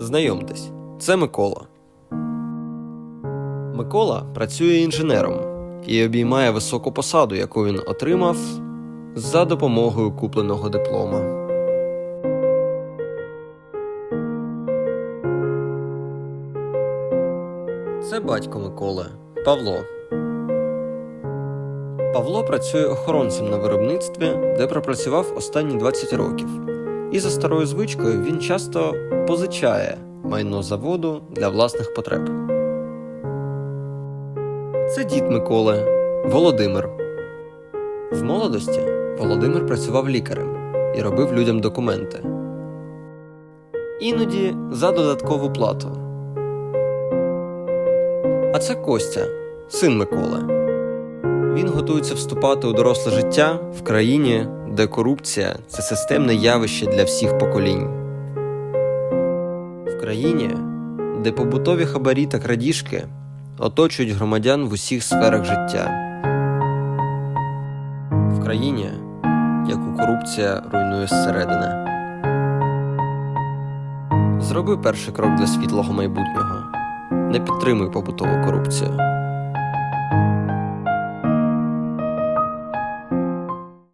Знайомтесь, це Микола. Микола працює інженером і обіймає високу посаду, яку він отримав за допомогою купленого диплома. Це батько Миколи Павло. Павло працює охоронцем на виробництві, де пропрацював останні 20 років. І за старою звичкою він часто позичає майно заводу для власних потреб. Це дід Миколи Володимир. В молодості Володимир працював лікарем і робив людям документи. Іноді за додаткову плату. А це Костя, син Миколи. Він готується вступати у доросле життя в країні, де корупція це системне явище для всіх поколінь. В країні, де побутові хабарі та крадіжки оточують громадян в усіх сферах життя. В країні, яку корупція руйнує зсередини. Зроби перший крок для світлого майбутнього. Не підтримуй побутову корупцію.